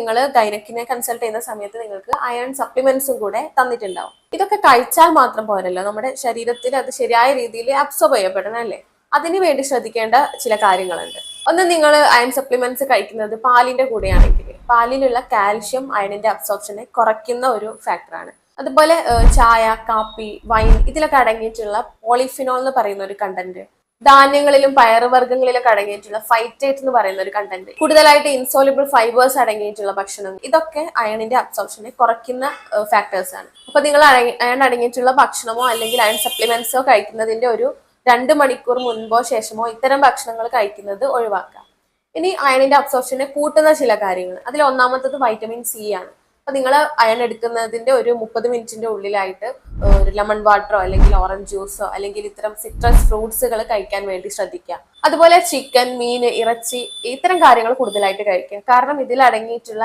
നിങ്ങൾ ഗൈനക്കിനെ കൺസൾട്ട് ചെയ്യുന്ന സമയത്ത് നിങ്ങൾക്ക് അയൺ സപ്ലിമെന്റ്സും കൂടെ തന്നിട്ടുണ്ടാവും. ഇതൊക്കെ കഴിച്ചാൽ മാത്രം പോരല്ലോ. നമ്മുടെ ശരീരത്തിൽ അത് ശരിയായ രീതിയിൽ അബ്സോർബ് ചെയ്യപ്പെടണം അല്ലേ? അതിനു വേണ്ടി ശ്രദ്ധിക്കേണ്ട ചില കാര്യങ്ങളുണ്ട്. ഒന്ന് നിങ്ങൾ അയൺ സപ്ലിമെന്റ്സ് കഴിക്കുന്നത് പാലിന്റെ കൂടെയാണെങ്കിൽ. പാലിലുള്ള കാൽഷ്യം അയണിന്റെ അബ്സോർപ്ഷനെ കുറയ്ക്കുന്ന ഒരു ഫാക്ടറാണ് അതുപോലെ ചായ കാപ്പി വൈൻ ഇതിലൊക്കെ അടങ്ങിയിട്ടുള്ള പോളിഫിനോൾ എന്ന് പറയുന്ന ഒരു കണ്ടന്റ് ധാന്യങ്ങളിലും പയറുവർഗങ്ങളിലും അടങ്ങിയിട്ടുള്ള ഫൈറ്റേറ്റ് എന്ന് പറയുന്ന ഒരു കണ്ടന്റ് കൂടുതലായിട്ട് ഇൻസോലിബിൾ ഫൈബേഴ്സ് അടങ്ങിയിട്ടുള്ള ഭക്ഷണം. ഇതൊക്കെ അയണിന്റെ അബ്സോർപ്ഷനെ കുറയ്ക്കുന്ന ഫാക്ടേഴ്സ് ആണ്. അപ്പൊ നിങ്ങൾ അയൺ അടങ്ങിയിട്ടുള്ള ഭക്ഷണമോ അല്ലെങ്കിൽ അയൺ സപ്ലിമെന്റ്സോ കഴിക്കുന്നതിന്റെ ഒരു രണ്ട് മണിക്കൂർ മുൻപോ ശേഷമോ ഇത്തരം ഭക്ഷണങ്ങൾ കഴിക്കുന്നത് ഒഴിവാക്കാം ഇനി അയണിന്റെ അബ്സോർപ്ഷനെ കൂട്ടുന്ന ചില കാര്യങ്ങൾ. അതിൽ ഒന്നാമത്തത് വൈറ്റമിൻ സി ആണ്. അപ്പൊ നിങ്ങൾ അയൺ എടുക്കുന്നതിന്റെ ഒരു മുപ്പത് മിനിറ്റിന്റെ ഉള്ളിലായിട്ട് ഒരു ലെമൺ വാട്ടറോ അല്ലെങ്കിൽ ഓറഞ്ച് ജ്യൂസോ അല്ലെങ്കിൽ ഇത്തരം സിട്രസ് ഫ്രൂട്ട്സുകൾ കഴിക്കാൻ വേണ്ടി ശ്രദ്ധിക്കുക. അതുപോലെ ചിക്കൻ മീൻ ഇറച്ചി ഇത്തരം കാര്യങ്ങൾ കൂടുതലായിട്ട് കഴിക്കുക. കാരണം ഇതിൽ അടങ്ങിയിട്ടുള്ള